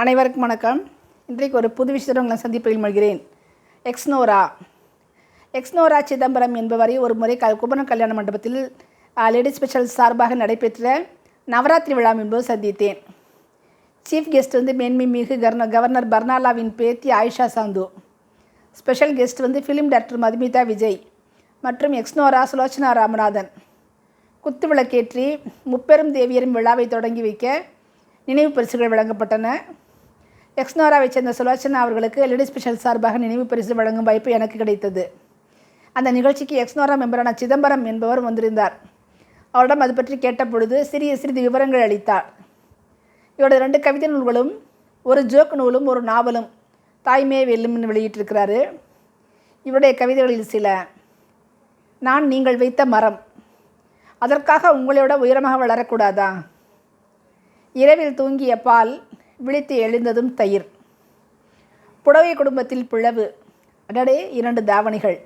அனைவருக்கும் வணக்கம். இன்றைக்கு ஒரு புது விஷயத்துடன் உங்களை சந்திப்பதில் மகிழ்கிறேன். எக்ஸ்னோரா எக்ஸ்னோரா சிதம்பரம் என்பவரை ஒரு முறை க குபன கல்யாண மண்டபத்தில் லேடிஸ் ஸ்பெஷல் சார்பாக நடைபெற்ற நவராத்திரி விழா என்பது சந்தித்தேன். சீஃப் கெஸ்ட் வந்து மேன்மை மிகு கவர்னர் கவர்னர் பர்னாலாவின் பேத்தி ஆயிஷா சாந்து. ஸ்பெஷல் கெஸ்ட் வந்து ஃபிலிம் டைரக்டர் மதுமிதா விஜய் மற்றும் எக்ஸ்னோரா சுலோச்சனா ராமநாதன். குத்து விளக்கேற்றி முப்பெரும் தேவியரும் விழாவை தொடங்கி வைக்க நினைவு பரிசுகள் வழங்கப்பட்டன. எக்ஸ்னோராவை சேர்ந்த சுலோச்சனா அவர்களுக்கு எல்இடி ஸ்பெஷல் சார்பாக நினைவு பரிசு வழங்கும் வாய்ப்பு எனக்கு கிடைத்தது. அந்த நிகழ்ச்சிக்கு எக்ஸ்னோரா மெம்பரான சிதம்பரம் என்பவர் வந்திருந்தார். அவரிடம் அது பற்றி கேட்டபொழுது சிறிய சிறிது விவரங்கள் அளித்தார். இவரது ரெண்டு கவிதை நூல்களும் ஒரு ஜோக் நூலும் ஒரு நாவலும் தாய்மே வெல்லும்னு வெளியிட்டிருக்கிறாரு. இவருடைய கவிதைகளில் சில நான் நீங்கள் வைத்த மரம் அதற்காக உங்களோட உயரமாக வளரக்கூடாதா? இரவில் தூங்கிய பால் விழித்து எழுந்ததும் தயிர். புடவை குடும்பத்தில் பிளவு. அடடே இரண்டு தாவணிகள்.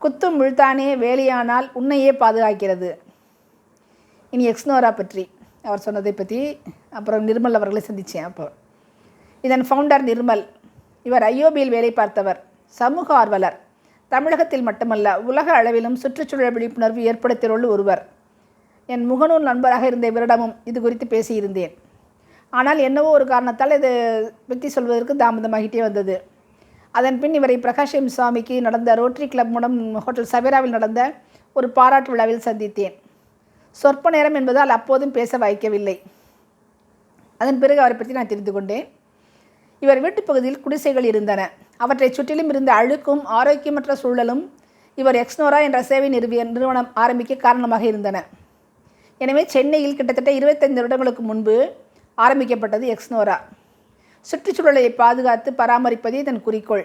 குத்தும் முழ்தானே வேலையானால் உன்னையே பாதுகாக்கிறது. இனி எக்ஸ்னோரா பற்றி. அவர் சொன்னதை பற்றி அப்புறம் நிர்மல் அவர்களை சந்தித்தேன் அப்போ. இதன் ஃபவுண்டர் நிர்மல். இவர் ஐயோபியில் வேலை பார்த்தவர். சமூக ஆர்வலர். தமிழகத்தில் மட்டுமல்ல உலக அளவிலும் சுற்றுச்சூழல் விழிப்புணர்வு ஏற்படுத்தியுள்ள ஒருவர். என் முகநூல் நண்பராக இருந்த இவரிடமும் இது குறித்து பேசியிருந்தேன். ஆனால் என்னவோ ஒரு காரணத்தால் இது பற்றி சொல்வதற்கு தாமதமாகிட்டே வந்தது. அதன் பின் இவரை பிரகாஷம் சுவாமிக்கு நடந்த ரோட்டரி கிளப் மூலம் ஹோட்டல் சவேராவில் நடந்த ஒரு பாராட்டு விழாவில் சந்தித்தேன். சொற்ப நேரம் என்பதால் அப்போதும் பேச வாய்க்கவில்லை. அதன் பிறகு அவரை பற்றி நான் தெரிந்து கொண்டேன். இவர் வீட்டுப் பகுதியில் குடிசைகள் இருந்தன. அவற்றை சுற்றிலும் இருந்த அழுக்கும் ஆரோக்கியமற்ற சூழலும் இவர் எக்ஸ்னோரா என்ற சேவை நிறுவிய நிறுவனம் ஆரம்பிக்க காரணமாக இருந்தன. எனவே சென்னையில் கிட்டத்தட்ட இருபத்தைந்து வருடங்களுக்கு முன்பு ஆரம்பிக்கப்பட்டது எக்ஸ்னோரா சுற்றுச்சூழலை பாதுகாத்து பராமரிப்பதே இதன் குறிக்கோள்.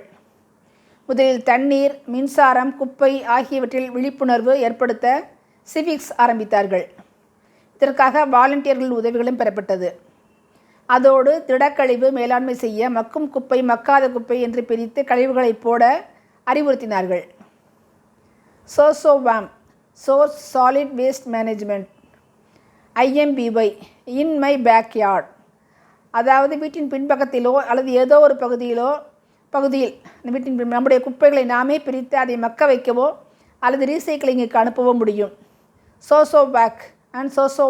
முதலில் தண்ணீர் மின்சாரம் குப்பை ஆகியவற்றில் விழிப்புணர்வு ஏற்படுத்த சிவிக்ஸ் ஆரம்பித்தார்கள். இதற்காக வாலண்டியர்கள் உதவிகளும் பெறப்பட்டது. அதோடு திடக்கழிவு மேலாண்மை செய்ய மக்கும் குப்பை மக்காத குப்பை என்று பிரித்து கழிவுகளை போட அறிவுறுத்தினார்கள். சோசோவாம் source solid waste management. IMBY in my backyard. அதாவது வீட்டின் பின்பக்கத்திலோ அல்லது ஏதோ ஒரு பகுதியிலோ பகுதியில் வீட்டின் நம்முடைய குப்பைகளை நாமே பிரித்து அதை மக்க வைக்கவோ அல்லது ரீசைக்கிளிங்குக்கு அனுப்பவோ முடியும். சோசோ பேக் அண்ட் சோசோ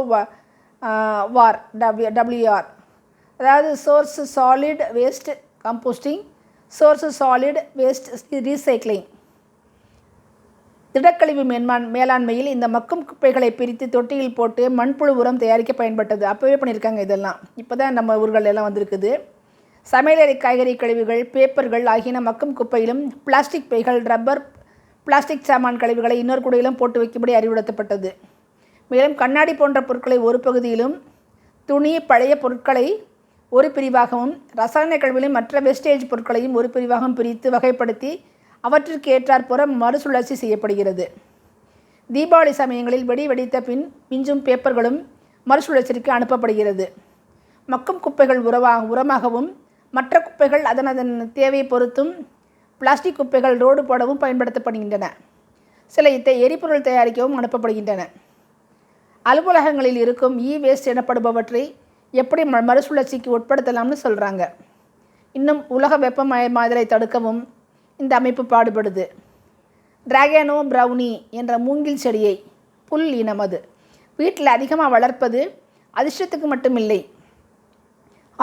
வார் டபிள்யூ டபிள்யூஆர் அதாவது source solid waste composting source solid waste recycling திடக்கழிவு மேன்மான் மேலாண்மையில் இந்த மக்கும் குப்பைகளை பிரித்து தொட்டியில் போட்டு மண்புழு உரம் தயாரிக்க பயன்பட்டது. அப்போவே பண்ணியிருக்காங்க இதெல்லாம். இப்போ தான் நம்ம ஊர்கள் எல்லாம் வந்திருக்குது. சமையலறை காய்கறி கழிவுகள் பேப்பர்கள் ஆகியன மக்கும் குப்பையிலும் பிளாஸ்டிக் பைகள் ரப்பர் பிளாஸ்டிக் சாமான் கழிவுகளை இன்னொரு குடையிலும் போட்டு வைக்கும்படி அறிவுறுத்தப்பட்டது. மேலும் கண்ணாடி போன்ற பொருட்களை ஒரு பகுதியிலும் துணி பழைய பொருட்களை ஒரு பிரிவாகவும் ரசாயன கழிவுகளையும் மற்ற வெஸ்டேஜ் பொருட்களையும் ஒரு பிரிவாகவும் பிரித்து வகைப்படுத்தி அவற்றிற்கு ஏற்றாற்போற மறுசுழற்சி செய்யப்படுகிறது. தீபாவளி சமயங்களில் வெடி வெடித்த பின் மிஞ்சும் பேப்பர்களும் மறுசுழற்சிக்கு அனுப்பப்படுகிறது. மக்கும் குப்பைகள் உரவா உரமாகவும் மற்ற குப்பைகள் அதன் அதன் தேவையை பொறுத்தும் பிளாஸ்டிக் குப்பைகள் ரோடு போடவும் பயன்படுத்தப்படுகின்றன. சில இத்தை எரிபொருள் தயாரிக்கவும் அனுப்பப்படுகின்றன. அலுவலகங்களில் இருக்கும் இ வேஸ்ட் எனப்படுபவற்றை எப்படி ம மறுசுழற்சிக்கு உட்படுத்தலாம்னு சொல்கிறாங்க இன்னும் உலக வெப்பமயமாதலை தடுக்கவும் இந்த அமைப்பு பாடுபடுது. டிராகனோ ப்ரௌனி என்ற மூங்கில் செடியை புல் இனம் அது வீட்டில் அதிகமாக வளர்ப்பது அதிர்ஷ்டத்துக்கு மட்டுமில்லை.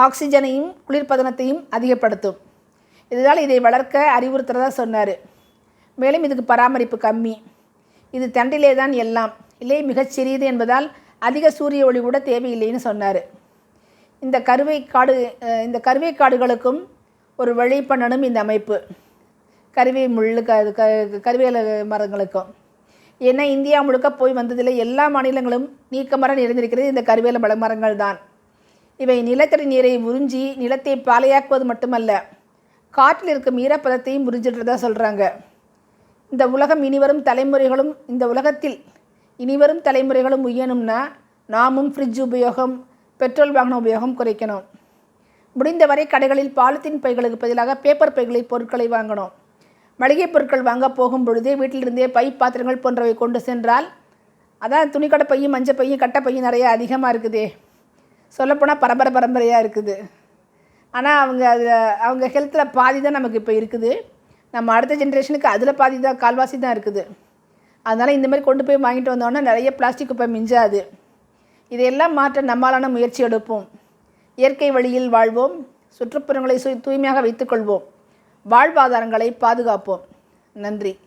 ஆக்சிஜனையும் குளிர்பதனத்தையும் அதிகப்படுத்தும். இதனால் இதை வளர்க்க அறிவுறுத்துறதா சொன்னார். மேலும் இதுக்கு பராமரிப்பு கம்மி. இது தண்டிலே தான் எல்லாம். இலை மிகச்சிறியது என்பதால் அதிக சூரிய ஒளி கூட தேவையில்லைன்னு சொன்னார். இந்த கருவை காடு இந்த கருவை காடுகளுக்கும் ஒரு வழி பண்ணணும் இந்த அமைப்பு. கருவே முள் க க கருவேல மரங்களுக்கும். ஏன்னா இந்தியா முழுக்க போய் வந்ததில் எல்லா மாநிலங்களும் நீக்கமர நிறைந்திருக்கிறது இந்த கருவேல பல மரங்கள் தான். இவை நிலத்தடி நீரை உறிஞ்சி நிலத்தை பாலையாக்குவது மட்டுமல்ல காற்றில் இருக்கும் ஈரப்பதத்தையும் உறிஞ்சிடுறதா சொல்கிறாங்க இந்த உலகம் இனிவரும் தலைமுறைகளும் இந்த உலகத்தில் இனிவரும் தலைமுறைகளும் உயணும்னா நாமும் ஃப்ரிட்ஜ் உபயோகம் பெட்ரோல் வாகன உபயோகம் குறைக்கணும். முடிந்தவரை கடைகளில் பாலித்தீன் பைகளுக்கு பதிலாக பேப்பர் பைகளில் பொருட்களை வாங்கணும். மளிகை பொருட்கள் வாங்க போகும் பொழுதே வீட்டிலிருந்தே பை பாத்திரங்கள் போன்றவை கொண்டு சென்றால் அதான் துணிக்கடை பையும் மஞ்சள் பையும் கட்டை பையும் நிறையா அதிகமாக இருக்குதே. சொல்லப்போனால் பரம்பரை பரம்பரையாக இருக்குது. ஆனால் அவங்க அதில் அவங்க ஹெல்த்தில் பாதி தான் நமக்கு இப்போ இருக்குது. நம்ம அடுத்த ஜென்ரேஷனுக்கு அதில் பாதி தான் கால்வாசி தான் இருக்குது. அதனால் இந்த மாதிரி கொண்டு போய் வாங்கிட்டு வந்தோன்னா நிறைய பிளாஸ்டிக் குப்பை மிஞ்சாது. இதையெல்லாம் மாற்ற நம்மாலான முயற்சி எடுப்போம். இயற்கை வழியில் வாழ்வோம். சுற்றுப்புறங்களை தூய்மையாக வைத்துக்கொள்வோம் வாழ்வாதாரங்களை பாதுகாப்போம். நன்றி.